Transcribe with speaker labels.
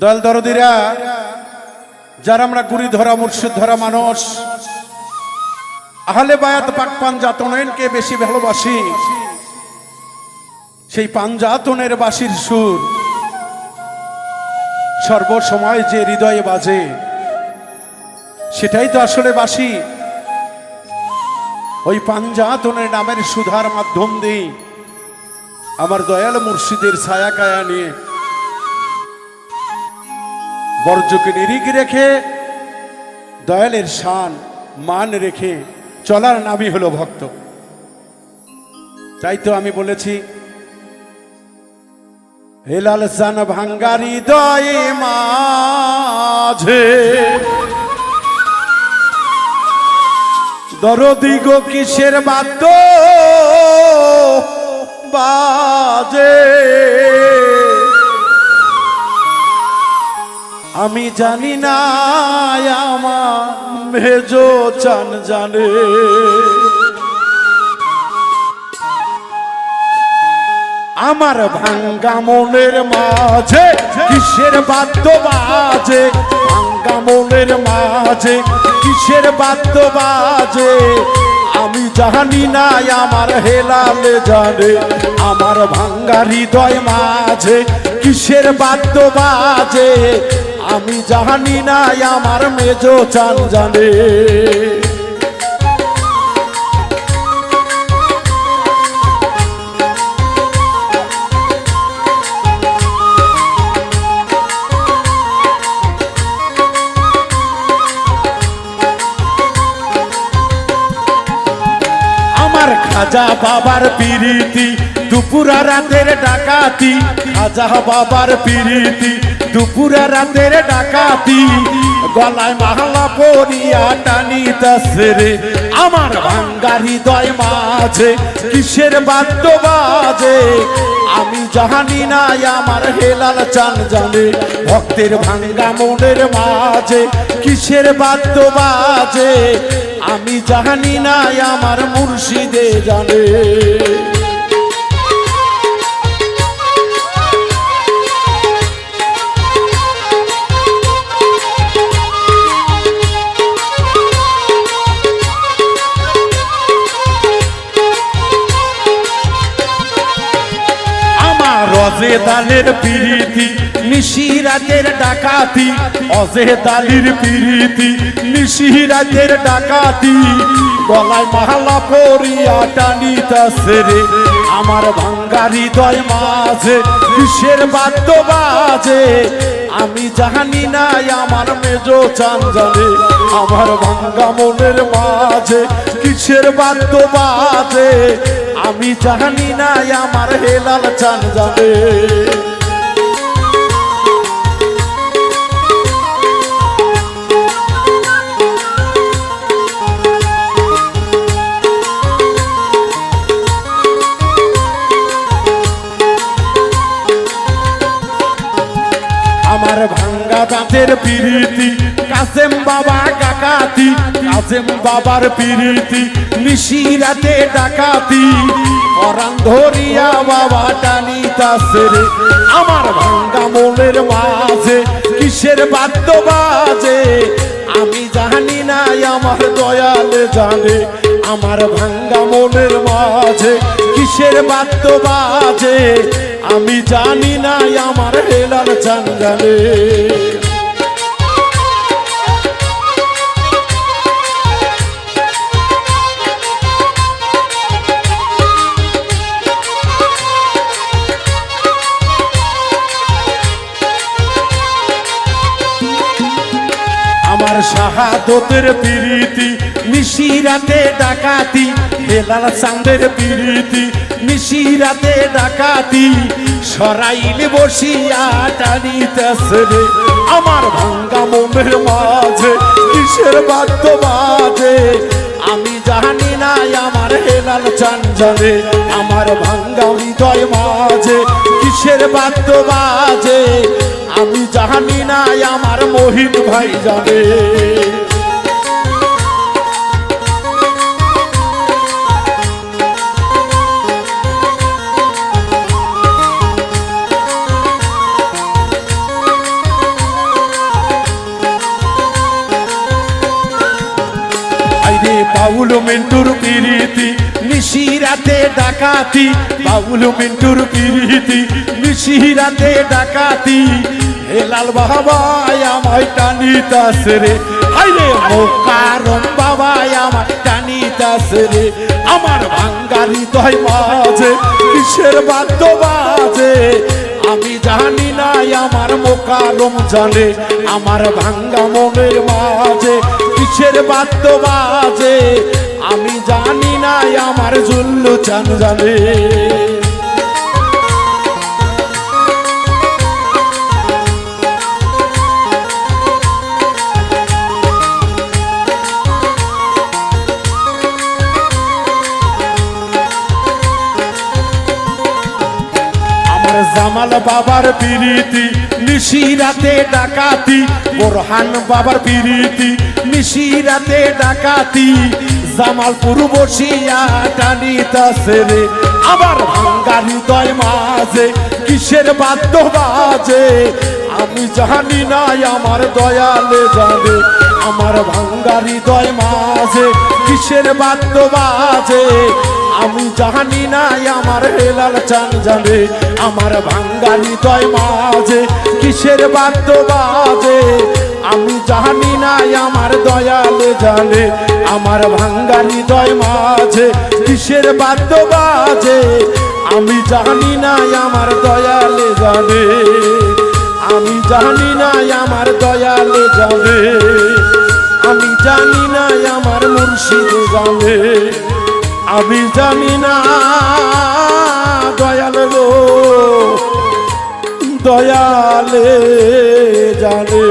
Speaker 1: দয়াল দরদিরা, যারা আমরা গুড়ি ধরা, মুর্শিদ ধরা মানুষ, আহলে বায়াত পাক পাঞ্জাতনয়নকে বেশি ভালোবাসি? সেই পাঞ্জাতনের বাসির সুর সর্বসময় যে হৃদয়ে বাজে, সেটাই তো আসলে বাসি। ওই পাঞ্জাতনের নামের সুধার মাধ্যম দিয়ে আমার দয়াল মুর্শিদের ছায়া কায়া নিয়ে বর্জকে নিরিখ রেখে, দয়ালের শান, মান রেখে চলার নামই হলো ভক্ত। তাই তো আমি বলেছি হেলাল সান ভাঙ্গারি দয়ে মাঝে, দরদি গো কিসের বাদ্য বাজে। আমি জানি না আমার চান জানে। আমার ভাঙ্গা মনের মাঝে কিসের বাদ্য বাজে? ভাঙ্গা মনের মাঝে কিসের বাদ্য বাজে? আমি জানি না আমার হেলালে জানে। আমার ভাঙ্গা হৃদয় মাঝে কিসের বাদ্য বাজে? আমি জানি না আমার মেজো চান জানে খাজা বাবার পিরিতি, দুপুরা রাতের ডাকাতি। খাজা বাবার পিরিতি দুপুরা রাতের ডাকাতি, গলায় মাহলা পরিয়া টানিতাছে রে। আমার ভাঙ্গা হৃদয় মাঝে কিসের বাদ্য বাজে আমি জানি না আমার হেলাল চান জানে। ভক্তের ভাঙ্গা মনের মাঝে কিসের বাদ্য বাজে আমি জানি না আমার মুর্শিদে জানে। অজেদালের পিরিতি, নিশিরাতের ডাকাতি। অজেদালির পিরিতি, নিশিরাতের ডাকাতি। গলায় মালা পরিয়া আমার ভাঙ্গা হৃদয় মাঝে, কিসের বাদ্য বাজে? আমি জানি না আমার মেজ চান জানে আমার ভাঙ্গা মনের মাঝে কিসের বাদ্য বাজে? আমি জানি না আমার হেলাল চান জানে দাঁতের পিরিতি কাসেম বাবা কাকাতি কাসেম বাবার পিরিতি নিশিরাতে ডাকাতি। পরাণ ধরিয়া বাবা টানিতাছে রে, আমার ভাঙ্গা মনের মাঝে কিসের বাদ্য বাজে? আমি জানি না আমার দয়ালে জানে, আমার ভাঙ্গা মনের মাঝে কিসের বাদ্য বাজে? আমি জানি না আমার হেলাল চান জানে। আমার শাহাদতের পিরিতি নিশিরাতে ডাকাতি, হেলাল চাঁদের পিরিতি নিশিরাতে ডাকাতি, সরাইল বসিয়া টানিতেছে রে আমার ভাঙ্গা মনের মাঝে, কিসের বাদ্য বাজে? আমি জানি না আমার হেলাল চান জানে আমার ভাঙ্গা হৃদয় মাঝে, কিসের বাদ্য বাজে? আমি জানি না আমার মোহিত ভাই জানে বাউল মিন্টুর পিরিতি নিশি রাতে ডাকাতি। বাউল মিন্টুর পিরিতি নিশি রাতে ডাকাতি। হেলাল বাবাই আমায় টানিতাছে রে। হাইরে মোকারম বাবাই আমায় টানিতাছে রে। আমার ভাঙ্গারি দয় মাঝে, কিসের বাদ্য বাজে? আমি জানি না আমার মোকারম জানে, আমার ভাঙ্গা মনের মাঝে কিসের বাদ্য বাজে? আমি জানি না আমার জুল্লু চান জানে। জামাল বাবার বিরীতি পিরিতি, নিশিরাতে ডাকাতি, বোরহান বাবার বিরীতি পিরিতি, নিশিরাতে ডাকাতি, জামালপুর বসিয়া টানিতাছে রে। আবার ভাঙ্গা হৃদয় মাঝে, কিসের বাদ্য বাজে? আমি জানি না আমার দয়ালে জানে, আমার ভাঙ্গা হৃদয় মাঝে, কিসের বাদ্য বাজে? আমি জানি না আমার হেলাল চান জানে, আমার ভাঙ্গা হৃদয় মাঝে, কিসের বাদ্য বাজে? আমি জানি না আমার দয়ালে জানে, আমার ভাঙ্গা হৃদয় মাঝে, কিসের বাদ্য বাজে? আমি জানি না আমার দয়ালে জানে, আমি জানি না আমার দয়ালে জানে, আমি জানি না আমার মুর্শিদ জানে। আমি জানি না দয়াল গো। দয়ালে জানে।